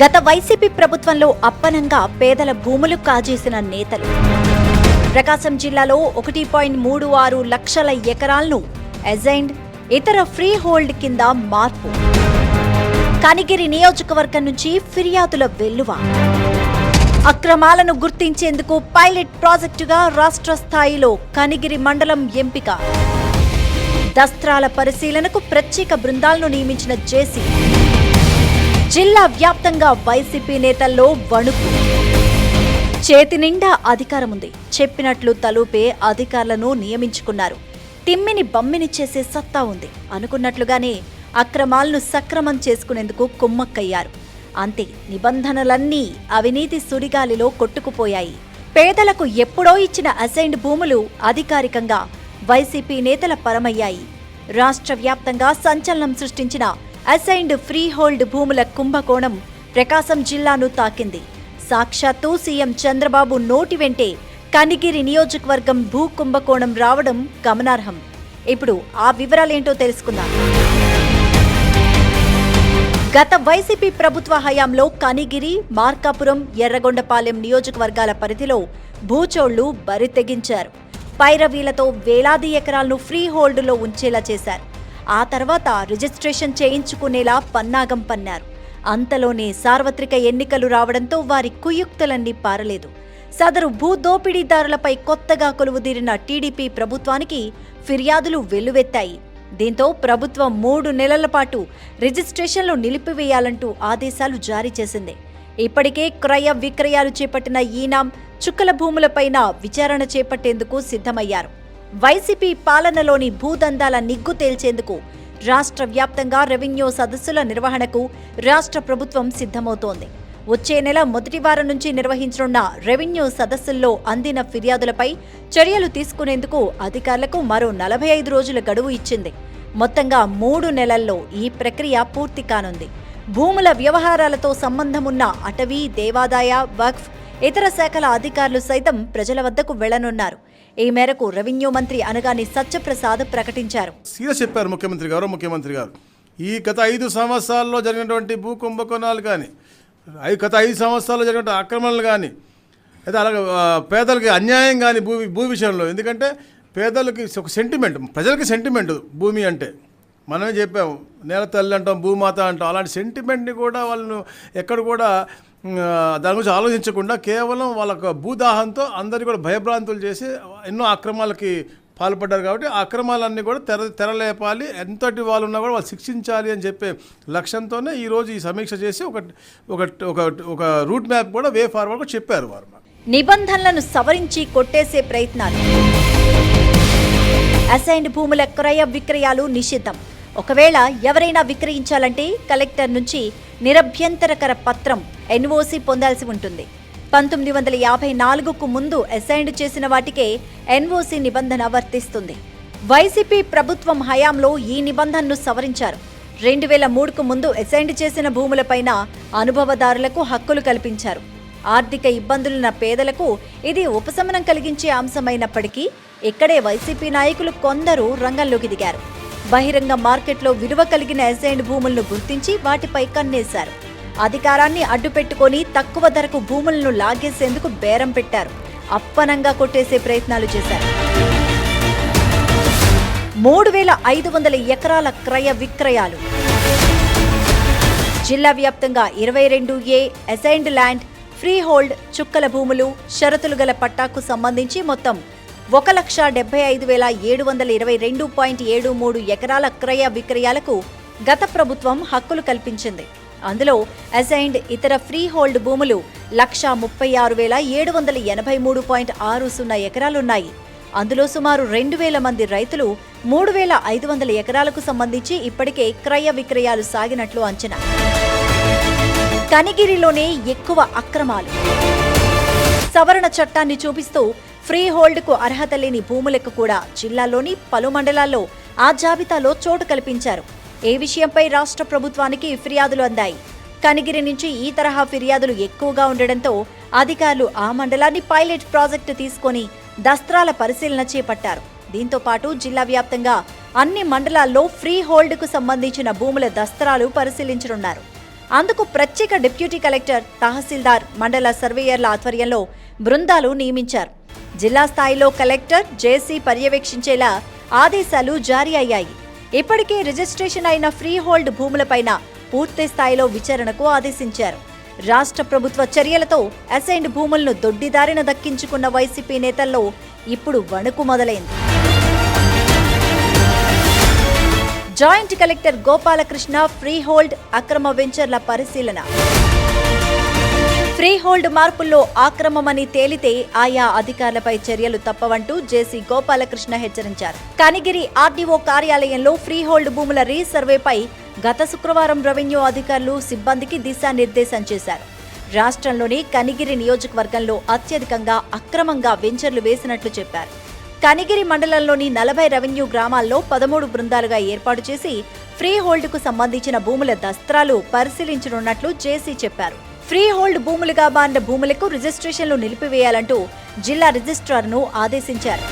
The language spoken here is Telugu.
గత వైసీపీ ప్రభుత్వంలో అప్పనంగా పేదల భూములు కాజేసిన నేతలు. ప్రకాశం జిల్లాలో ఒకటి పాయింట్ మూడు ఆరు లక్షల ఎకరాలను అజైన్డ్ ఇతర ఫ్రీ హోల్డ్ కింద మార్పు. కనిగిరి నియోజకవర్గం నుంచి ఫిర్యాదుల వెల్లువ. అక్రమాలను గుర్తించేందుకు పైలట్ ప్రాజెక్టుగా రాష్ట్ర స్థాయిలో కనిగిరి మండలం ఎంపిక. దస్త్రాల పరిశీలనకు ప్రత్యేక బృందాలను నియమించిన జేసీ. జిల్లా వ్యాప్తంగా వైసీపీ నేతల్లో వణుకు. చేతి నిండా అధికారం ఉంది చెప్పినట్లు తలూపే అధికారులను నియమించుకున్నారు. తిమ్మిని బమ్మిని చేసే సత్తా ఉంది. అనుకున్నట్లుగానే అక్రమాలను సక్రమం చేసుకునేందుకు కుమ్మక్కయ్యారు. అంతే నిబంధనలన్నీ అవినీతి సుడిగాలిలో కొట్టుకుపోయాయి. పేదలకు ఎప్పుడో ఇచ్చిన అసైన్డ్ భూములు అధికారికంగా వైసీపీ నేతల పరమయ్యాయి. రాష్ట్ర వ్యాప్తంగా సంచలనం సృష్టించిన అసైన్డ్ ఫ్రీ హోల్డ్ భూముల కుంభకోణం ప్రకాశం జిల్లాను తాకింది. సాక్షాత్తు సీఎం చంద్రబాబు నోటి వెంటే కనిగిరి నియోజకవర్గం భూ కుంభకోణం రావడం గమనార్హం. ఇప్పుడు ఆ వివరాలేంటో తెలుసుకుందాం. గత వైసీపీ ప్రభుత్వ హయాంలో కనిగిరి మార్కాపురం ఎర్రగొండపాలెం నియోజకవర్గాల పరిధిలో భూచోళ్ళు బరి తెగించారు. పైరవీలతో వేలాది ఎకరాలను ఫ్రీ హోల్డ్లో ఉంచేలా చేశారు. ఆ తర్వాత రిజిస్ట్రేషన్ చేయించుకునేలా పన్నాగం పన్నారు. అంతలోనే సార్వత్రిక ఎన్నికలు రావడంతో వారి కుయుక్తులన్నీ పారలేదు. సదరు భూ దోపిడీదారులపై కొత్తగా కొలువుదీరిన టీడీపీ ప్రభుత్వానికి ఫిర్యాదులు వెల్లువెత్తాయి. దీంతో ప్రభుత్వం మూడు నెలల పాటు రిజిస్ట్రేషన్లు నిలిపివేయాలంటూ ఆదేశాలు జారీ చేసింది. ఇప్పటికే క్రయ విక్రయాలు చేపట్టిన ఈనాం చుక్కల భూములపైన విచారణ చేపట్టేందుకు సిద్ధమయ్యారు. వైసీపీ పాలనలోని భూదందాల నిగ్గు తేల్చేందుకు రాష్ట్ర వ్యాప్తంగా రెవెన్యూ సదస్సుల నిర్వహణకు రాష్ట్ర ప్రభుత్వం సిద్ధమవుతోంది. వచ్చే నెల మొదటి వారం నుంచి నిర్వహించనున్న రెవెన్యూ సదస్సుల్లో అందిన ఫిర్యాదులపై చర్యలు తీసుకునేందుకు అధికారులకు మరో నలభై ఐదు రోజుల గడువు ఇచ్చింది. మొత్తంగా మూడు నెలల్లో ఈ ప్రక్రియ పూర్తి కానుంది. భూముల వ్యవహారాలతో సంబంధమున్న అటవీ దేవాదాయ వక్ఫ్ ఇతర శాఖల అధికారులు సైతం ప్రజల వద్దకు వెళ్ళనున్నారు. ఈ మేరకు రెవెన్యూ మంత్రి అనగాని సత్యప్రసాద్ ప్రకటించారు. సీరియస్ చెప్పారు ముఖ్యమంత్రి గారు ముఖ్యమంత్రి గారు. ఈ గత ఐదు సంవత్సరాల్లో జరిగినటువంటి భూ కుంభకోణాలు కానీ గత ఐదు సంవత్సరాల్లో జరిగినటువంటి ఆక్రమణలు కానీ అయితే అలాగే పేదలకి అన్యాయం కానీ భూ భూ విషయంలో ఎందుకంటే పేదలకి ఒక సెంటిమెంట్ ప్రజలకి సెంటిమెంట్ భూమి అంటే. మనమే చెప్పాము నేల తల్లి అంటాం భూమాత అంటాం అలాంటి సెంటిమెంట్ని కూడా వాళ్ళను ఎక్కడ కూడా దాని గురించి ఆలోచించకుండా కేవలం వాళ్ళ భూదాహంతో అందరినీ కూడా భయభ్రాంతులు చేసి ఎన్నో అక్రమాలకి పాల్పడ్డారు కాబట్టి ఆ అక్రమాలన్నీ కూడా తెర తెరలేపాలి. ఎంతటి వాళ్ళు ఉన్నా కూడా వాళ్ళు శిక్షించాలి అని చెప్పే లక్ష్యంతోనే ఈరోజు ఈ సమీక్ష చేసి ఒక ఒక ఒక ఒక రూట్ మ్యాప్ కూడా వే ఫార్వర్డ్ కూడా చెప్పారు వారు నిబంధనలను సవరించి కొట్టేసే ప్రయత్నాలు. అసైన్డ్ భూముల క్రయ విక్రయాలు నిషిద్ధం. ఒకవేళ ఎవరైనా విక్రయించాలంటే కలెక్టర్ నుంచి నిరభ్యంతరకర పత్రం ఎన్ఓసి పొందాల్సి ఉంటుంది. పంతొమ్మిది వందల యాభై నాలుగుకు ముందు అసైన్డ్ చేసిన వాటికే ఎన్ఓసి నిబంధన వర్తిస్తుంది. వైసీపీ ప్రభుత్వం హయాంలో ఈ నిబంధనను సవరించారు. రెండు వేల మూడుకు ముందు అసైన్డ్ చేసిన భూములపైన అనుభవదారులకు హక్కులు కల్పించారు. ఆర్థిక ఇబ్బందులున్న పేదలకు ఇది ఉపశమనం కలిగించే అంశమైనప్పటికీ ఇక్కడే వైసీపీ నాయకులు కొందరు రంగంలోకి దిగారు. బహిరంగ మార్కెట్లో విలువ కలిగిన అసైన్డ్ భూములను గుర్తించి వాటిపై కన్నేశారు. అధికారాన్ని అడ్డుపెట్టుకొని తక్కువ ధరకు భూములను లాగేసేందుకు బేరం పెట్టారు. అప్పనంగా కొట్టేసే ప్రయత్నాలు చేశారు. మూడు వేల ఐదు వందల ఎకరాల క్రయ విక్రయాలు. జిల్లా వ్యాప్తంగా ఇరవై రెండు A assigned land freehold చుక్కల భూములు షరతులు గల పట్టాకు సంబంధించి మొత్తం ఒక లక్ష డెబ్బై ఐదు వేల ఏడు వందల ఇరవై రెండు పాయింట్ ఏడు మూడు ఎకరాల క్రయ విక్రయాలకు గత ప్రభుత్వం హక్కులు కల్పించింది. అందులో అసైన్డ్ ఇతర ఫ్రీ హోల్డ్ భూములు లక్ష ముప్పై ఆరు వేల ఏడు వందల ఎనభై మూడు పాయింట్ ఆరు సున్నా ఎకరాలున్నాయి. అందులో సుమారు రెండు వేల మంది రైతులు మూడు వేల ఐదు వందల ఎకరాలకు సంబంధించి ఇప్పటికే క్రయ విక్రయాలు సాగినట్లు అంచనా. కనిగిరిలోనే ఎక్కువ అక్రమాలు. సవరణ చట్టాన్ని చూపిస్తూ ఫ్రీ హోల్డ్కు అర్హత లేని భూములకు కూడా జిల్లాలోని పలు మండలాల్లో ఆ జాబితాలో చోటు కల్పించారు. ఏ విషయంపై రాష్ట్ర ప్రభుత్వానికి ఫిర్యాదులు అందాయి. కనిగిరి నుంచి ఈ తరహా ఫిర్యాదులు ఎక్కువగా ఉండడంతో అధికారులు ఆ మండలాన్ని పైలట్ ప్రాజెక్టు తీసుకొని దస్త్రాల పరిశీలన చేపట్టారు. దీంతో పాటు జిల్లా వ్యాప్తంగా అన్ని మండలాల్లో ఫ్రీ హోల్డ్కు సంబంధించిన భూముల దస్త్రాలు పరిశీలించనున్నారు. అందుకు ప్రత్యేక డిప్యూటీ కలెక్టర్ తహసీల్దార్ మండల సర్వేయర్ల ఆధ్వర్యంలో బృందాలు నియమించారు. జిల్లా స్థాయిలో కలెక్టర్ జేసీ పర్యవేక్షించేలా ఆదేశాలు జారీ అయ్యాయి. ఇప్పటికే రిజిస్ట్రేషన్ అయిన ఫ్రీ హోల్డ్ భూములపైన పూర్తి స్థాయిలో విచారణకు ఆదేశించారు. రాష్ట్ర ప్రభుత్వ చర్యలతో అసైన్డ్ భూములను దొడ్డిదారిన దక్కించుకున్న వైసీపీ నేతల్లో ఇప్పుడు వణుకు మొదలైంది. Joint collector Gopalakrishna freehold అక్రమ వెంచర్ల పరిశీలన. ఫ్రీ హోల్డ్ మార్పుల్లో ఆక్రమమని తేలితే ఆయా అధికారులపై చర్యలు తప్పవంటూ జేసీ గోపాలకృష్ణ హెచ్చరించారు. కనిగిరి ఆర్డీఓ కార్యాలయంలో ఫ్రీ హోల్డ్ భూముల రీసర్వేపై గత శుక్రవారం రెవెన్యూ అధికారులు సిబ్బందికి దిశానిర్దేశం చేశారు. రాష్ట్రంలోని కనిగిరి నియోజకవర్గంలో అత్యధికంగా అక్రమంగా వెంచర్లు వేసినట్లు చెప్పారు. కనిగిరి మండలంలోని నలభై రెవెన్యూ గ్రామాల్లో పదమూడు బృందాలుగా ఏర్పాటు చేసి ఫ్రీ హోల్డ్కు సంబంధించిన భూముల దస్త్రాలు పరిశీలించనున్నట్లు జేసీ చెప్పారు. ఫ్రీ హోల్డ్ భూములుగా మారిన భూములకు రిజిస్ట్రేషన్లు నిలిపివేయాలంటూ జిల్లా రిజిస్ట్రార్ను ఆదేశించారు.